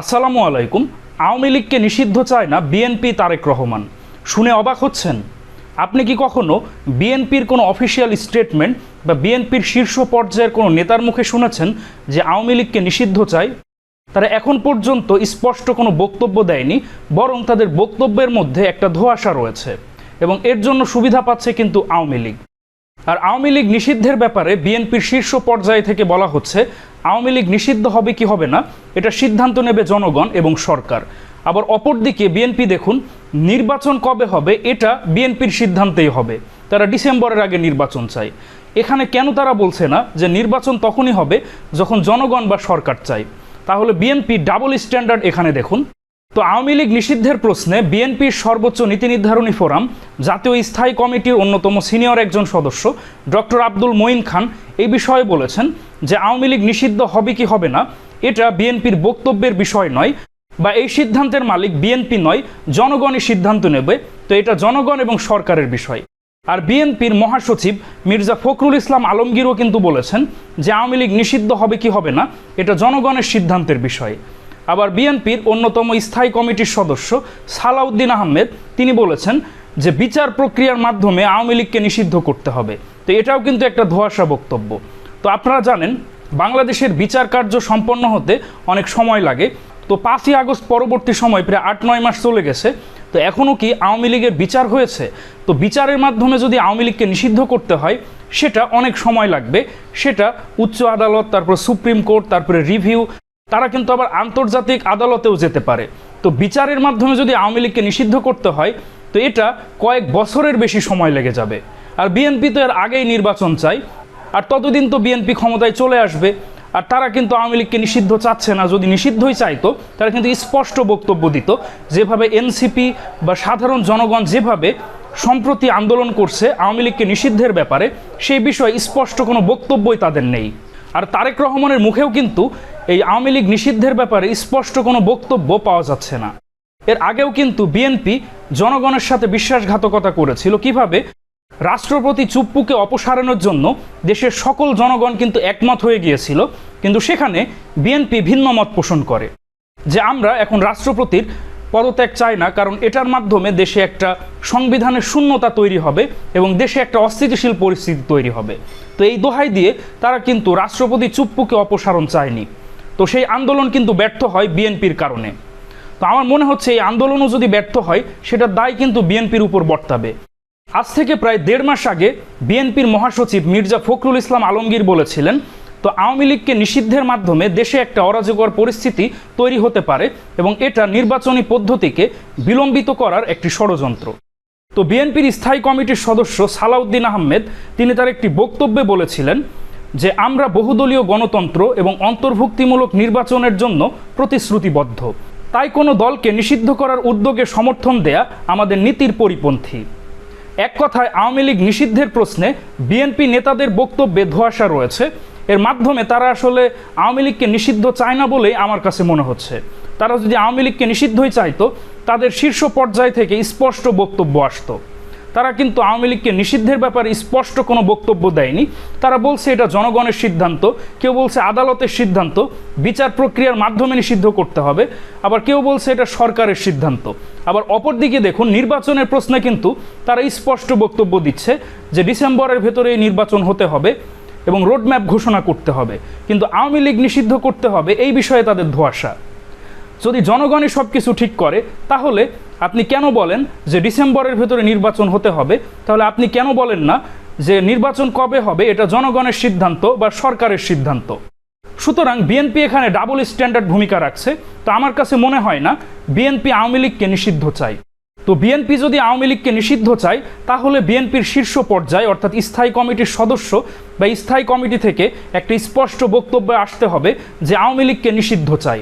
আসসালামু আলাইকুম। আওয়ামী লীগকে নিষিদ্ধ চায় না বিএনপি তারেক রহমান। শুনে অবাক হচ্ছেন। আপনি কি কখনো বিএনপির কোনো অফিসিয়াল স্টেটমেন্ট বা বিএনপির শীর্ষ পর্যায়ের কোনো নেতার মুখে শুনেছেন যে আওয়ামী লীগকে নিষিদ্ধ চায়? তারা এখন পর্যন্ত স্পষ্ট কোনো বক্তব্য দেয়নি, বরং তাদের বক্তব্যের মধ্যে একটা ধোঁয়াশা রয়েছে এবং এর জন্য সুবিধা পাচ্ছে কিন্তু আওয়ামী লীগ। আর আওয়ামী লীগ নিষিদ্ধের ব্যাপারে বিএনপির শীর্ষ পর্যায় থেকে বলা হচ্ছে, আওয়ামী লীগ নিষিদ্ধ হবে কি হবে না, এটা সিদ্ধান্ত নেবে জনগণ এবং সরকার। আবার অপরদিকে বিএনপি দেখুন, নির্বাচন কবে হবে, এটা বিএনপির সিদ্ধান্তেই হবে। তারা ডিসেম্বরের আগে নির্বাচন চায়। এখানে কেন তারা বলছে না যে নির্বাচন তখনই হবে যখন জনগণ বা সরকার চায়? তাহলে বিএনপি ডাবল স্ট্যান্ডার্ড এখানে দেখুন। তো আওয়ামী লীগ নিষিদ্ধের প্রশ্নে বিএনপির সর্বোচ্চ নীতি নির্ধারণী ফোরাম জাতীয় স্থায়ী কমিটির অন্যতম সিনিয়র একজন সদস্য, ডক্টর আব্দুল মঈন খান, এই বিষয়ে বলেছেন যে আওয়ামী লীগ নিষিদ্ধ হবে কি হবে না, এটা বিএনপির বক্তব্যের বিষয় নয় বা এই সিদ্ধান্তের মালিক বিএনপি নয়, জনগণই সিদ্ধান্ত নেবে। তো এটা জনগণ এবং সরকারের বিষয়। আর বিএনপির মহাসচিব মির্জা ফখরুল ইসলাম আলমগীরও কিন্তু বলেছেন যে আওয়ামী লীগ নিষিদ্ধ হবে কি হবে না, এটা জনগণের সিদ্ধান্তের বিষয়। আবার বিএনপির অন্যতম স্থায়ী কমিটির সদস্য সালাউদ্দিন আহমেদ, তিনি বলেছেন যে বিচার প্রক্রিয়ার মাধ্যমে আওয়ামী লীগকে নিষিদ্ধ করতে হবে। তো এটাও কিন্তু একটা ধোয়াশা বক্তব্য। তো আপনারা জানেন, বাংলাদেশের বিচার কার্য সম্পন্ন হতে অনেক সময় লাগে। তো পাঁচই আগস্ট পরবর্তী সময় প্রায় আট, নয় মাস চলে গেছে। তো এখনও কি আওয়ামী লীগের বিচার হয়েছে? তো বিচারের মাধ্যমে যদি আওয়ামী লীগকে নিষিদ্ধ করতে হয়, সেটা অনেক সময় লাগবে। সেটা উচ্চ আদালত, তারপর সুপ্রিম কোর্ট, তারপরে রিভিউ, তারা কিন্তু আবার আন্তর্জাতিক আদালতেও যেতে পারে। তো বিচারের মাধ্যমে যদি আওয়ামী লীগকে নিষিদ্ধ করতে হয় তো এটা কয়েক বছরের বেশি সময় লেগে যাবে। আর বিএনপি তো এর আগেই নির্বাচন চাই আর ততদিন তো বিএনপি ক্ষমতায় চলে আসবে। আর তারা কিন্তু আওয়ামী লীগকে নিষিদ্ধ চাচ্ছে না। যদি নিষিদ্ধই চাইতো তারা কিন্তু স্পষ্ট বক্তব্য দিত যেভাবে এনসিপি বা সাধারণ জনগণ যেভাবে সম্প্রতি আন্দোলন করছে আওয়ামী লীগকে নিষিদ্ধের ব্যাপারে, সেই বিষয়ে স্পষ্ট কোনো বক্তব্যই তাদের নেই। আর তারেক রহমানের মুখেও কিন্তু এই আওয়ামী লীগ নিষিদ্ধের ব্যাপারে স্পষ্ট কোনো বক্তব্য পাওয়া যাচ্ছে না। এর আগেও কিন্তু বিএনপি জনগণের সাথে বিশ্বাসঘাতকতা করেছিল। কীভাবে? রাষ্ট্রপতি চুপ্পুকে অপসারণের জন্য দেশের সকল জনগণ কিন্তু একমত হয়ে গিয়েছিল। কিন্তু সেখানে বিএনপি ভিন্ন মত পোষণ করে যে আমরা এখন রাষ্ট্রপতির পদত্যাগ চাই না, কারণ এটার মাধ্যমে দেশে একটা সংবিধানের শূন্যতা তৈরি হবে এবং দেশে একটা অস্থিতিশীল পরিস্থিতি তৈরি হবে। তো এই দোহাই দিয়ে তারা কিন্তু রাষ্ট্রপতি চুপ্পুকে অপসারণ চায়নি। তো সেই আন্দোলন কিন্তু ব্যর্থ হয় বিএনপির কারণে। তো আমার মনে হচ্ছে এই আন্দোলনও যদি ব্যর্থ হয়, সেটার দায় কিন্তু বিএনপির উপর বর্তাবে। আজ থেকে প্রায় দেড় মাস আগে বিএনপির মহাসচিব মির্জা ফখরুল ইসলাম আলমগীর বলেছিলেন, তো আওয়ামী লীগকে নিষিদ্ধের মাধ্যমে দেশে একটা অরাজকর পরিস্থিতি তৈরি হতে পারে এবং এটা নির্বাচনী পদ্ধতিকে বিলম্বিত করার একটি ষড়যন্ত্র। তো বিএনপির স্থায়ী কমিটির সদস্য সালাউদ্দিন আহমেদ, তিনি তার একটি বক্তব্যে বলেছিলেন যে, আমরা বহুদলীয় গণতন্ত্র এবং অন্তর্ভুক্তিমূলক নির্বাচনের জন্য প্রতিশ্রুতিবদ্ধ। তাই কোনো দলকে নিষিদ্ধ করার উদ্যোগে সমর্থন দেয়া আমাদের নীতির পরিপন্থী। এক কথায়, আওয়ামী লীগ নিষিদ্ধের প্রশ্নে বিএনপি নেতাদের বক্তব্যে ধোয়াশা রয়েছে। এর মাধ্যমে তারা আসলে আওয়ামী লীগকে নিষিদ্ধ চায় না বলেই আমার কাছে মনে হচ্ছে। তারা যদি আওয়ামী লীগকে নিষিদ্ধই চাইতো, তাদের শীর্ষ পর্যায় থেকে স্পষ্ট বক্তব্য আসতো। তারা কিন্তু আওয়ামী লীগকে নিষিদ্ধের ব্যাপারে স্পষ্ট কোনো বক্তব্য দেয়নি। তারা বলছে এটা জনগণের সিদ্ধান্ত, কেউ বলছে আদালতের সিদ্ধান্ত, বিচার প্রক্রিয়ার মাধ্যমে নিষিদ্ধ করতে হবে, আবার কেউ বলছে এটা সরকারের সিদ্ধান্ত। আবার অপরদিকে দেখুন, নির্বাচনের প্রশ্নে কিন্তু তারা স্পষ্ট বক্তব্য দিচ্ছে যে ডিসেম্বরের ভেতরে নির্বাচন হতে হবে এবং রোডম্যাপ ঘোষণা করতে হবে। কিন্তু আওয়ামী লীগ নিষিদ্ধ করতে হবে, এই বিষয়ে তাদের ধোয়াশা। যদি জনগণই সব কিছু ঠিক করে, তাহলে আপনি কেন বলেন যে ডিসেম্বরের ভেতরে নির্বাচন হতে হবে? তাহলে আপনি কেন বলেন না যে নির্বাচন কবে হবে? এটা জনগণের সিদ্ধান্ত বা সরকারের সিদ্ধান্ত। সুতরাং বিএনপি এখানে ডাবল স্ট্যান্ডার্ড ভূমিকা রাখছে। তো আমার কাছে মনে হয় না বিএনপি আওয়ামী লীগকে নিষিদ্ধ চায়। তো বিএনপি যদি আওয়ামী লীগকে নিষিদ্ধ চায়, তাহলে বিএনপির শীর্ষ পর্যায়ে, অর্থাৎ স্থায়ী কমিটির সদস্য বা স্থায়ী কমিটি থেকে একটি স্পষ্ট বক্তব্য আসতে হবে যে আওয়ামী লীগকে নিষিদ্ধ চায়।